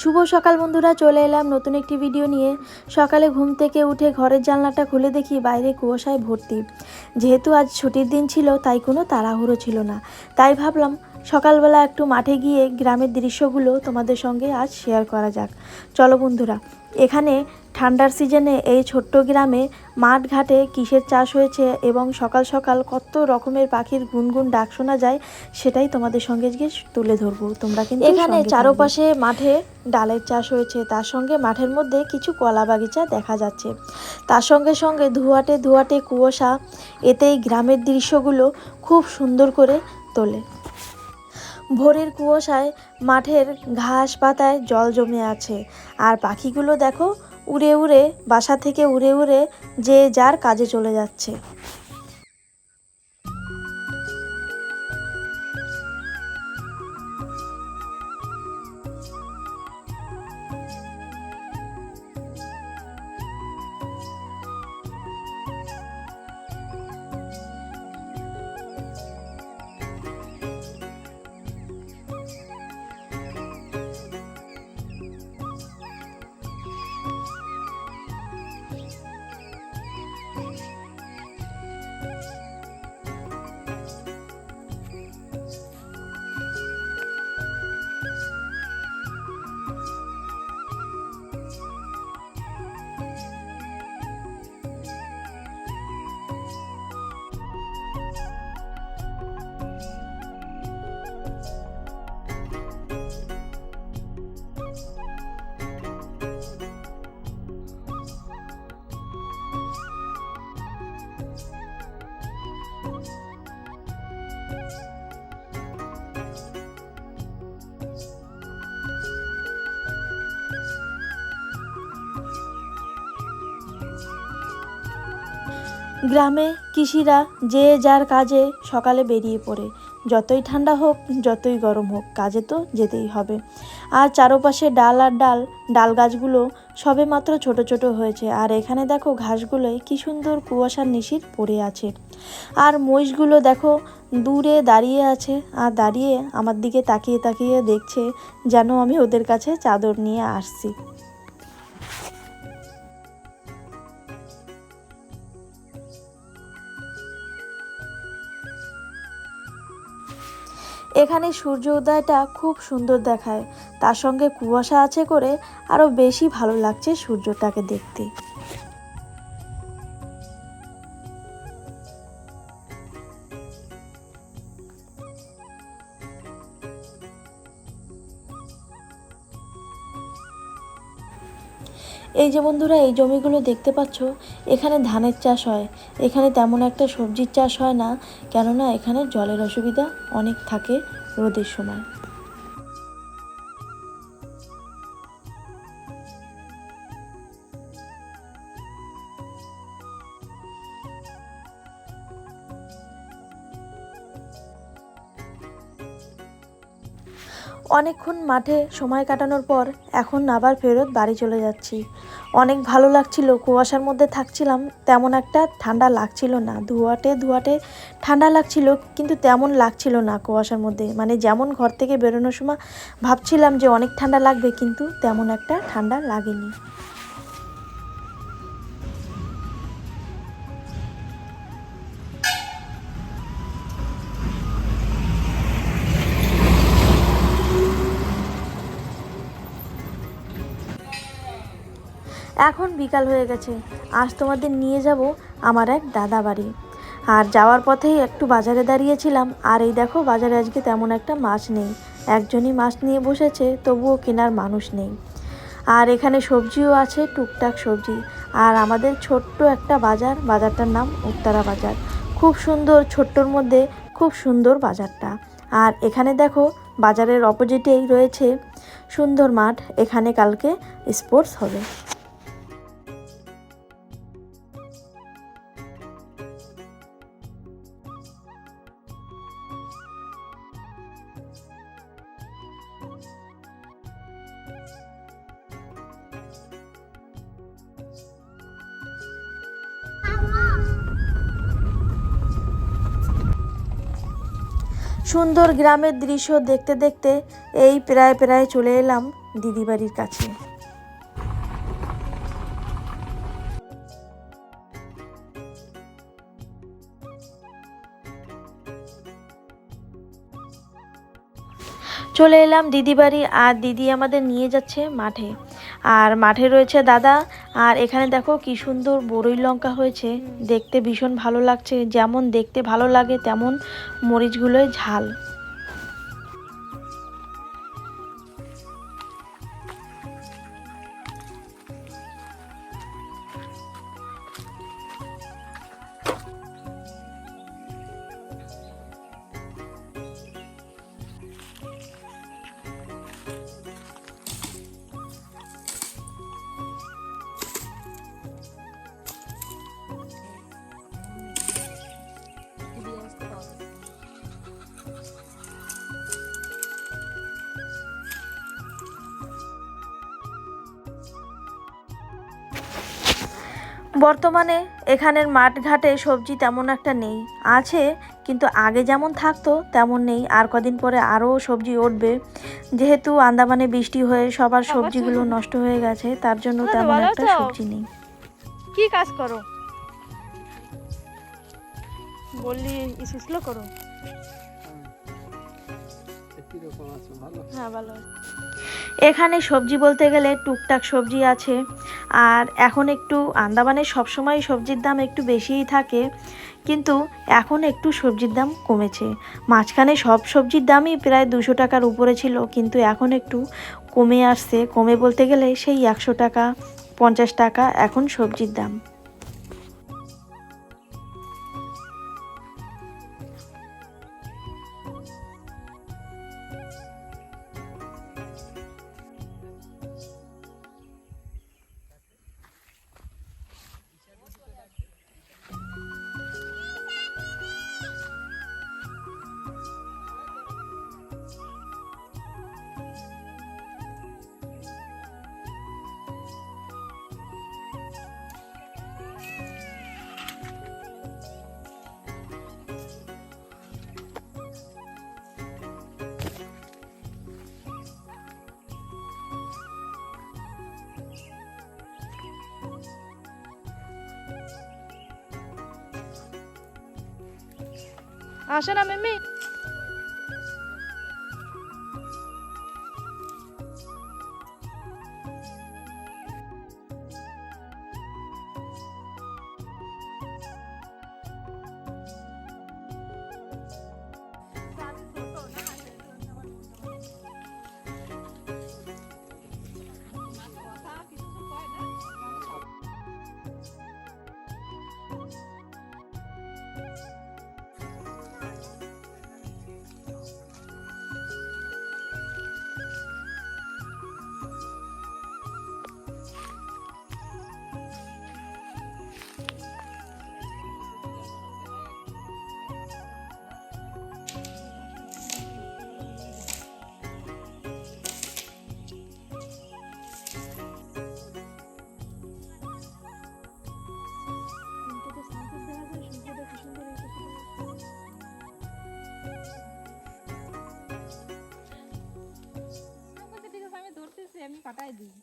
শুভ সকাল বন্ধুরা, চলে এলাম নতুন একটি ভিডিও নিয়ে। সকালে ঘুম থেকে উঠে ঘরের জানলাটা খুলে দেখি বাইরে কুয়াশায় ভর্তি। যেহেতু আজ ছুটির দিন ছিল, তাই কোনো তাড়াহুড়ো ছিল না। তাই ভাবলাম, সকালবেলা একটু মাঠে গিয়ে গ্রামের দৃশ্যগুলো তোমাদের সঙ্গে আজ শেয়ার করা যাক। চলো বন্ধুরা, এখানে ঠান্ডার সিজনে এই ছোট্ট গ্রামে মাঠ ঘাটে কিসের চাষ হয়েছে এবং সকাল সকাল কত রকমের পাখির গুনগুন ডাক শোনা যায় সেটাই তোমাদের সঙ্গে গিয়ে তুলে ধরবো। তোমরা কিন্তু এখানে চারপাশে মাঠে ডালের চাষ হয়েছে তার সঙ্গে মাঠের মধ্যে কিছু কলা বাগিচা দেখা যাচ্ছে। তার সঙ্গে সঙ্গে ধুয়াটে ধুয়াটে কুয়াশা এতেই গ্রামের দৃশ্যগুলো খুব সুন্দর করে তোলে। ভোরের কুয়াশায় মাঠের ঘাস পাতায় জল জমে আছে। আর পাখিগুলো দেখো উড়ে উড়ে বাসা থেকে উড়ে উড়ে যে যার কাজে চলে যাচ্ছে। গ্রামে কৃষিরা যে যার কাজে সকালে বেরিয়ে পড়ে। যতই ঠান্ডা হোক, যতই গরম হোক, কাজে তো যেতেই হবে। আর চারপাশে ডাল আর ডাল ডাল গাছগুলো সবে মাত্র ছোট ছোট হয়েছে। আর এখানে দেখো ঘাসগুলোয় কি সুন্দর কুয়াশার নিশির পড়ে আছে। আর মহিষগুলো দেখো দূরে দাঁড়িয়ে আছে আর দাঁড়িয়ে আমার দিকে তাকিয়ে তাকিয়ে দেখছে যেন আমি ওদের কাছে চাদর নিয়ে আসছি। এখানে সূর্য উদয়টা খুব সুন্দর দেখায়। তার সঙ্গে কুয়াশা আছে করে আরও বেশি ভালো লাগছে সূর্যটাকে দেখতে। এই যে বন্ধুরা, এই জমিগুলো দেখতে পাচ্ছ, এখানে ধানের চাষ হয়। এখানে তেমন একটা সবজির চাষ হয় না, কেননা এখানে জলের অসুবিধা অনেক থাকে রোদের সময়। অনেকক্ষণ মাঠে সময় কাটানোর পর এখন আবার ফেরত বাড়ি চলে যাচ্ছি। অনেক ভালো লাগছিল, কুয়াশার মধ্যে থাকছিলাম, তেমন একটা ঠান্ডা লাগছিল না, ধোয়াটে ধোয়াটে ঠান্ডা লাগছিল, কিন্তু তেমন লাগছিল না কুয়াশার মধ্যে। মানে যেমন ঘর থেকে বেরোনোর সময় ভাবছিলাম যে অনেক ঠান্ডা লাগবে, কিন্তু তেমন একটা ঠান্ডা লাগেনি। এখন বিকাল হয়ে গেছে। আজ তোমাদের নিয়ে যাব আমার এক দাদা বাড়ি। আর যাওয়ার পথেই একটু বাজারে দাঁড়িয়েছিলাম, আর এই দেখো বাজারে আজকে তেমন একটা মাছ নেই। একজনই মাছ নিয়ে বসেছে, তবুও কেনার মানুষ নেই। আর এখানে সবজিও আছে, টুকটাক সবজি। আর আমাদের ছোট্ট একটা বাজার, বাজারটার নাম উত্তরা বাজার। খুব সুন্দর, ছোট্টর মধ্যে খুব সুন্দর বাজারটা। আর এখানে দেখো বাজারের অপোজিটেই রয়েছে সুন্দর মাঠ, এখানে কালকে স্পোর্টস হবে। সুন্দর গ্রামের দৃশ্য দেখতে দেখতে এই প্রায় প্রায় চলে এলাম দিদি বাড়ির কাছে। চলে এলাম দিদি বাড়ি আর দিদি আমাদের নিয়ে যাচ্ছে মাঠে। আর মাঠে রয়েছে দাদা আর এখানে দেখো কি সুন্দর বড়ই লঙ্কা হয়েছে। দেখতে ভীষণ ভালো লাগছে। যেমন দেখতে ভালো লাগে তেমন মরিচগুলোই ঝাল। বর্তমানে এখানের মাঠঘাটে সবজি তেমন একটা নেই। আছে কিন্তু আগে যেমন থাকতো তেমন নেই। আর কদিন পরে আরও সবজি উঠবে। যেহেতু আন্দামানে বৃষ্টি হয়ে সবার সবজিগুলো নষ্ট হয়ে গেছে তার জন্য তেমন একটা সবজি নেই। কি কাজ করো? বললি করো। হ্যাঁ ভালো এখানে সবজি বলতে গেলে টুকটাক সবজি আছে। আর এখন একটু আন্দামানে সবসময় সবজির দাম একটু বেশিই থাকে, কিন্তু এখন একটু সবজির দাম কমেছে। মাঝখানে সব সবজির দামই প্রায় দুশো টাকার উপরে ছিল, কিন্তু এখন একটু কমে আসছে। কমে বলতে গেলে সেই একশো টাকা, পঞ্চাশ টাকা এখন সবজির দাম। আসে না মিমি আমি কাটাই দিই।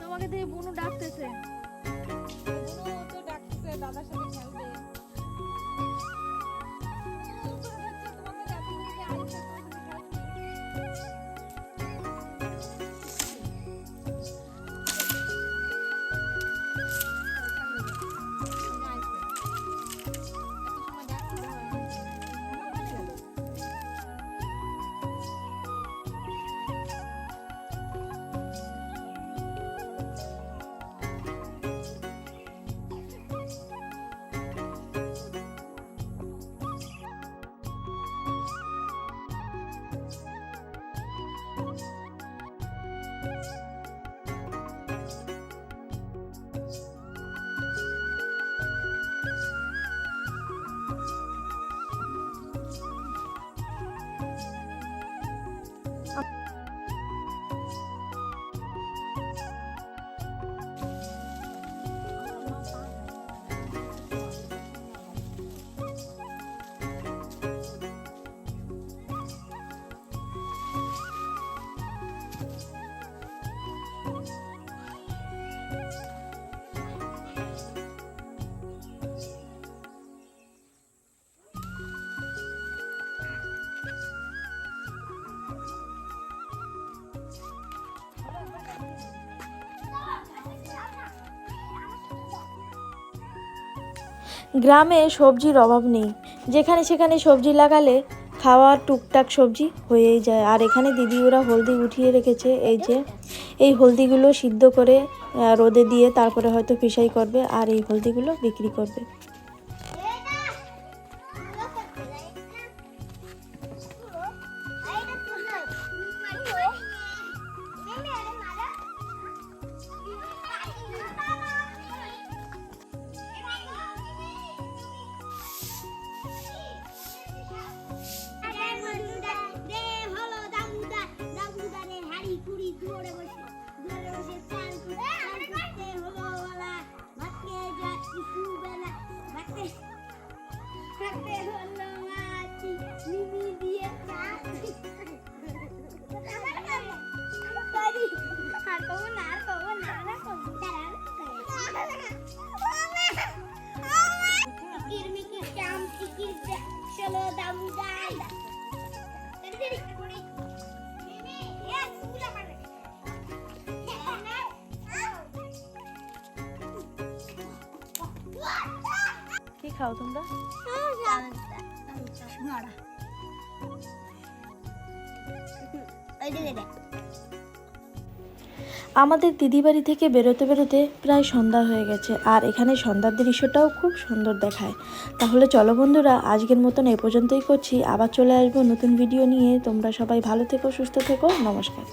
তোমাকে দিয়ে বুনু ডাকতেছে। গ্রামে সবজির অভাব নেই। যেখানে সেখানে সবজি লাগালে খাওয়ার টুকটাক সবজি হয়েই যায়। আর এখানে দিদি ওরা হলদি উঠিয়ে রেখেছে, এই যে, এই হলদিগুলো সিদ্ধ করে রোদে দিয়ে তারপরে হয়তো ফিসাই করবে আর এই হলদিগুলো বিক্রি করবে। খাও তোমরা? আমাদের দিদি বাড়ি থেকে বেরোতে বেরোতে প্রায় সন্ধ্যা হয়ে গেছে, আর এখানে সন্ধ্যার দৃশ্যটাও খুব সুন্দর দেখায়। তাহলে চলো বন্ধুরা, আজকের মতন এ পর্যন্তই করছি। আবার চলে আসব নতুন ভিডিও নিয়ে। তোমরা সবাই ভালো থেকো, সুস্থ থেকো। নমস্কার।